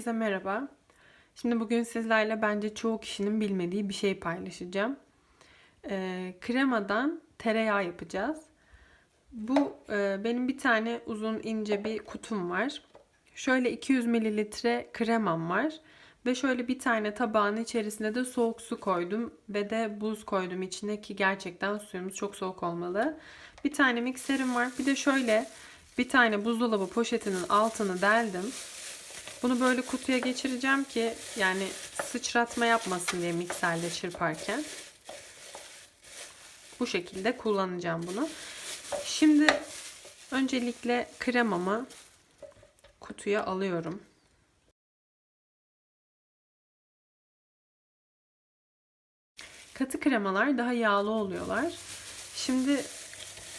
Herkese merhaba. Şimdi bugün sizlerle bence çoğu kişinin bilmediği bir şey paylaşacağım. Ee, kremadan tereyağı yapacağız. Bu e, benim bir tane uzun ince bir kutum var. Şöyle 200 mililitre kremam var. Ve şöyle bir tane tabağın içerisine de soğuk su koydum ve de buz koydum içine ki gerçekten suyumuz çok soğuk olmalı. Bir tane mikserim var. Bir de şöyle bir tane buzdolabı poşetinin altını deldim. Bunu böyle kutuya geçireceğim ki yani sıçratma yapmasın diye mikserle çırparken. Bu şekilde kullanacağım bunu. Şimdi öncelikle kremamı kutuya alıyorum. Katı kremalar daha yağlı oluyorlar. Şimdi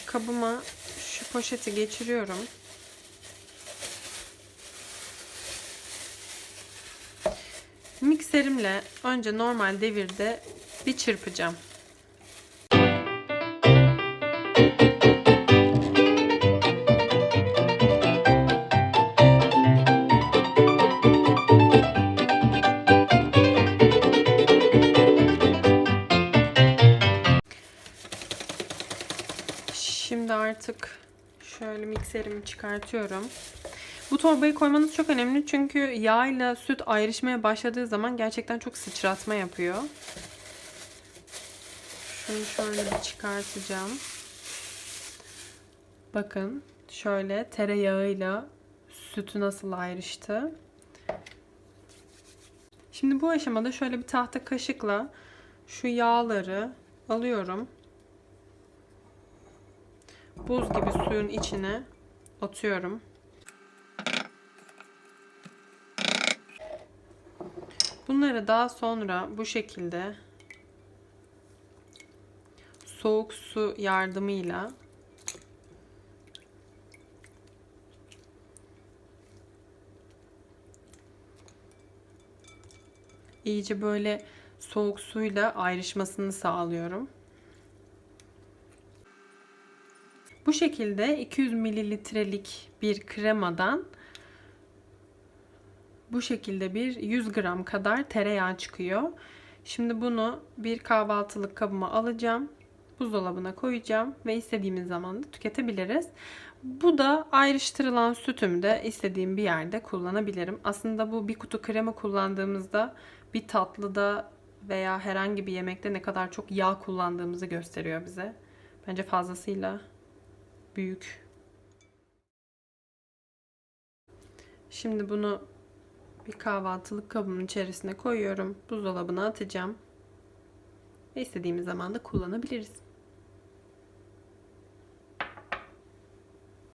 kabıma şu poşeti geçiriyorum. Mikserimle önce normal devirde bir çırpacağım. Şimdi artık şöyle mikserimi çıkartıyorum. Bu torbayı koymanız çok önemli çünkü yağ ile süt ayrışmaya başladığı zaman gerçekten çok sıçratma yapıyor. Şunu şöyle bir çıkartacağım. Bakın şöyle tereyağıyla sütü nasıl ayrıştı. Şimdi bu aşamada şöyle bir tahta kaşıkla şu yağları alıyorum. Buz gibi suyun içine atıyorum. Bunları daha sonra bu şekilde soğuk su yardımıyla iyice böyle soğuk suyla ayrışmasını sağlıyorum. Bu şekilde 200 mililitrelik bir kremadan bu şekilde bir 100 gram kadar tereyağı çıkıyor. Şimdi bunu bir kahvaltılık kabıma alacağım. Buzdolabına koyacağım ve istediğimiz zaman da tüketebiliriz. Bu da ayrıştırılan sütümü de istediğim bir yerde kullanabilirim. Aslında bu bir kutu krema kullandığımızda bir tatlıda veya herhangi bir yemekte ne kadar çok yağ kullandığımızı gösteriyor bize. Bence fazlasıyla büyük. Şimdi bunu bir kahvaltılık kabımın içerisine koyuyorum. Buzdolabına atacağım. Ve istediğimiz zaman da kullanabiliriz.